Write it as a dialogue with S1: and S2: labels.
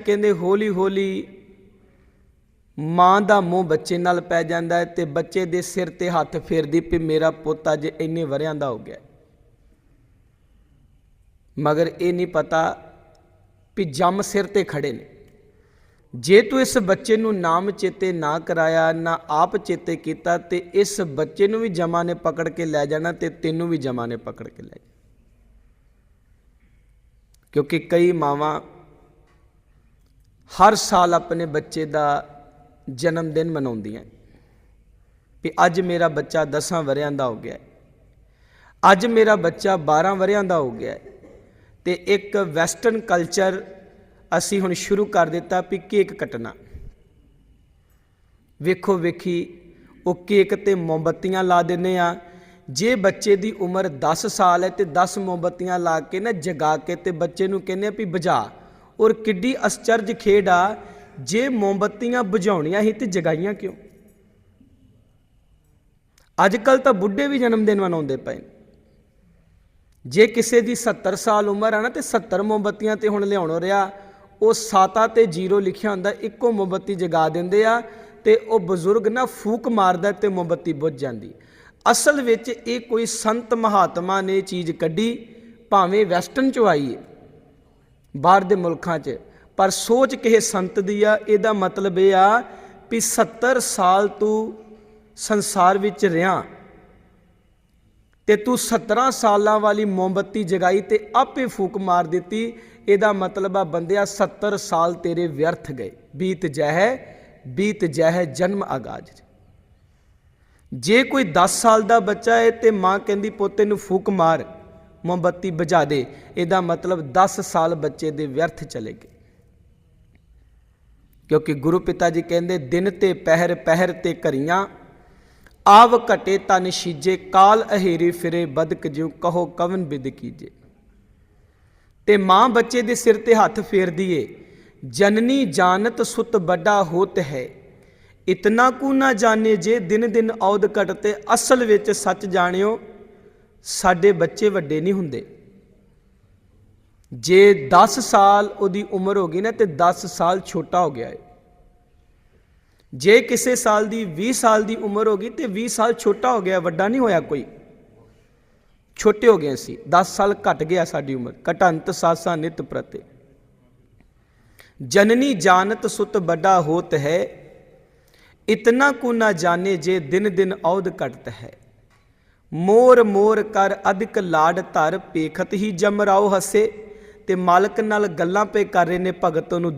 S1: ਕਹਿੰਦੇ, ਹੌਲੀ ਹੌਲੀ ਮਾਂ ਦਾ ਮੂੰਹ ਬੱਚੇ ਨਾਲ ਪੈ ਜਾਂਦਾ ਹੈ ਤੇ ਬੱਚੇ ਦੇ ਸਿਰ ਤੇ ਹੱਥ ਫੇਰਦੀ ਵੀ ਮੇਰਾ ਪੁੱਤ ਅੱਜ ਇੰਨੇ ਵਰਿਆਂ ਦਾ ਹੋ ਗਿਆ ਮਗਰ ਇਹ ਨਹੀਂ ਪਤਾ ਵੀ ਜੰਮ ਸਿਰ ਤੇ ਖੜੇ ਨੇ। ਜੇ ਤੂੰ ਇਸ ਬੱਚੇ ਨੂੰ ਨਾਮ ਚੇਤੇ ਨਾ ਕਰਾਇਆ, ਨਾ ਆਪ ਚੇਤੇ ਕੀਤਾ, ਤੇ ਇਸ ਬੱਚੇ ਨੂੰ ਵੀ ਜਮਾ ਨੇ ਪਕੜ ਕੇ ਲੈ ਜਾਣਾ ਤੇ ਤੈਨੂੰ ਵੀ ਜਮਾ ਨੇ ਪਕੜ ਕੇ ਲੈ ਜਾਣਾ। ਕਿਉਂਕਿ ਕਈ ਮਾਵਾਂ ਹਰ ਸਾਲ ਆਪਣੇ ਬੱਚੇ ਦਾ ਜਨਮ ਦਿਨ ਮਨਾਉਂਦੀਆਂ ਵੀ ਅੱਜ ਮੇਰਾ ਬੱਚਾ 10 ਵਰਿਆਂ ਦਾ ਹੋ ਗਿਆ ਅੱਜ ਮੇਰਾ ਬੱਚਾ 12 ਵਰਿਆਂ ਦਾ ਹੋ ਗਿਆ ਹੈ। ਤੇ ਇੱਕ ਵੈਸਟਰਨ ਕਲਚਰ ਅਸੀਂ ਹੁਣ ਸ਼ੁਰੂ ਕਰ ਦਿੱਤਾ ਵੀ ਕੇਕ ਕੱਟਣਾ। ਵੇਖੋ ਵੇਖੀ, ਉਹ ਕੇਕ ਤੇ ਮੋਮਬੱਤੀਆਂ ਲਾ ਦਿੰਨੇ ਆ ਜੇ ਬੱਚੇ ਦੀ ਉਮਰ 10 ਸਾਲ ਹੈ ਤੇ 10 ਮੋਮਬੱਤੀਆਂ ਲਾ ਕੇ ਨਾ ਜਗਾ ਕੇ ਤੇ ਬੱਚੇ ਨੂੰ ਕਹਿੰਦੇ ਆ ਵੀ ਬੁਝਾ ਔਰ ਕਿੱਡੀ ਅਸਚਰਜ ਖੇਡ ਆ, ਜੇ ਮੋਮਬੱਤੀਆਂ ਬੁਝਾਉਣੀਆਂ ਹੀ ਤੇ ਜਗਾਈਆਂ ਕਿਉਂ? ਅੱਜ ਕੱਲ ਤਾਂ ਬੁੱਢੇ ਵੀ ਜਨਮ ਦਿਨ ਮਨਾਉਂਦੇ ਪਏ ਨੇ। ਜੇ ਕਿਸੇ ਦੀ 70 ਸਾਲ ਉਮਰ ਆ ਨਾ ਤੇ 70 ਮੋਮਬੱਤੀਆਂ ਤੇ ਹੁਣ ਲਿਆਉਣੋ ਰਿਹਾ, ਉਹ ਸਾਤਾ ਤੇ ਜ਼ੀਰੋ ਲਿਖਿਆ ਹੁੰਦਾ, ਇੱਕੋ ਮੋਮਬੱਤੀ ਜਗਾ ਦਿੰਦੇ ਆ ਤੇ ਉਹ ਬਜ਼ੁਰਗ ਨਾ ਫੂਕ ਮਾਰਦਾ ਤੇ ਮੋਮਬੱਤੀ ਬੁੱਝ ਜਾਂਦੀ। ਅਸਲ ਵਿੱਚ ਇਹ ਕੋਈ ਸੰਤ ਮਹਾਤਮਾ ਨੇ ਚੀਜ਼ ਕੱਢੀ, ਭਾਵੇਂ ਵੈਸਟਰਨ ਚੋਂ ਆਈ ਹੈ ਬਾਹਰ ਦੇ ਮੁਲਕਾਂ 'ਚ। ਪਰ ਸੋਚ ਕਿਸੇ ਸੰਤ ਦੀ ਆ, ਇਹਦਾ ਮਤਲਬ ਇਹ ਆ ਵੀ 70 ਸਾਲ ਤੂੰ ਸੰਸਾਰ ਵਿੱਚ ਰਿਆਂ ਤੇ ਤੂੰ 17 ਸਾਲਾਂ ਵਾਲੀ ਮੋਮਬੱਤੀ ਜਗਾਈ ਤੇ ਆਪੇ ਫੂਕ ਮਾਰ ਦਿੱਤੀ। ਇਹਦਾ ਮਤਲਬ ਆ ਬੰਦਿਆ 70 ਸਾਲ ਤੇਰੇ ਵਿਅਰਥ ਗਏ। ਬੀਤ ਜਹਿ ਬੀਤ ਜਹਿ ਜਨਮ ਆਗਾਜ ਜੇ ਕੋਈ 10 ਸਾਲ ਦਾ ਬੱਚਾ ਹੈ ਤੇ ਮਾਂ ਕਹਿੰਦੀ, ਪੋਤੇ ਨੂੰ ਫੂਕ ਮਾਰ। ਮੋਮਬੱਤੀ ਬੁਝਾ ਦੇ। ਇਹਦਾ ਮਤਲਬ 10 ਸਾਲ ਬੱਚੇ ਦੇ ਵਿਅਰਥ ਚਲੇ ਗਏ। ਕਿਉਂਕਿ ਗੁਰੂ ਪਿਤਾ ਜੀ ਕਹਿੰਦੇ, ਦਿਨ ਤੇ ਪਹਿਰ ਪਹਿਰ ਤੇ ਘਰੀਆਂ ਆਵ ਘਟੇ ਤਨ ਸ਼ੀਜੇ, ਕਾਲ ਅਹੇਰੀ ਫਿਰੇ ਬਦਕ ਜਿਉ, ਕਹੋ ਕਵਨ ਬਿਦ ਕੀਜੇ। ਤੇ ਮਾਂ ਬੱਚੇ ਦੇ ਸਿਰ ਤੇ ਹੱਥ ਫੇਰਦੀ ਏ ਜਨਨੀ ਜਾਣਤ ਸੁਤ ਵੱਡਾ ਹੋਤ ਹੈ, ਇਤਨਾ ਕੂ ਨਾ ਜਾਣੇ ਜੇ ਦਿਨ ਦਿਨ ਔਦ ਘਟਤੇ, ਅਸਲ ਵਿੱਚ ਸੱਚ ਜਾਣਿਓ ਸਾਡੇ ਬੱਚੇ ਵੱਡੇ ਨਹੀਂ ਹੁੰਦੇ। ਜੇ 10 ਸਾਲ ਉਹਦੀ ਉਮਰ ਹੋ ਗਈ ਨਾ ਤੇ 10 ਸਾਲ ਛੋਟਾ ਹੋ ਗਿਆ ਹੈ ਜੇ ਕਿਸੇ ਸਾਲ ਦੀ 20 ਸਾਲ ਦੀ ਉਮਰ ਹੋ ਗਈ ਤੇ 20 ਸਾਲ ਛੋਟਾ ਹੋ ਗਿਆ, ਵੱਡਾ ਨਹੀਂ ਹੋਇਆ ਕੋਈ। ਛੋਟੇ ਹੋ ਗਏ ਸੀ 10 ਸਾਲ ਘਟ ਗਿਆ ਸਾਡੀ ਉਮਰ, ਘਟੰਤ ਸਾਸਾ ਨਿਤ ਪ੍ਰਤੇ। ਜਨਨੀ ਜਾਣਤ ਸੁਤ ਵੱਡਾ ਹੋਤ ਹੈ, ਇਤਨਾ ਕੋ ਨਾ ਜਾਣੇ ਜੇ ਦਿਨ ਦਿਨ ਔਦ ਘਟਤ ਹੈ। ਮੋਰ ਮੋਰ ਕਰ ਅਧਿਕ ਲਾਡ ਧਰ ਪੇਖਤ ਹੀ ਜਮਰਾਓ ਹੱਸੇ। ਤੇ ਮਾਲਕ ਨਾਲ ਗੱਲਾਂ ਪੇ ਕਰ ਰਹੇ ਨੇ ਭਗਤ ਨੂੰ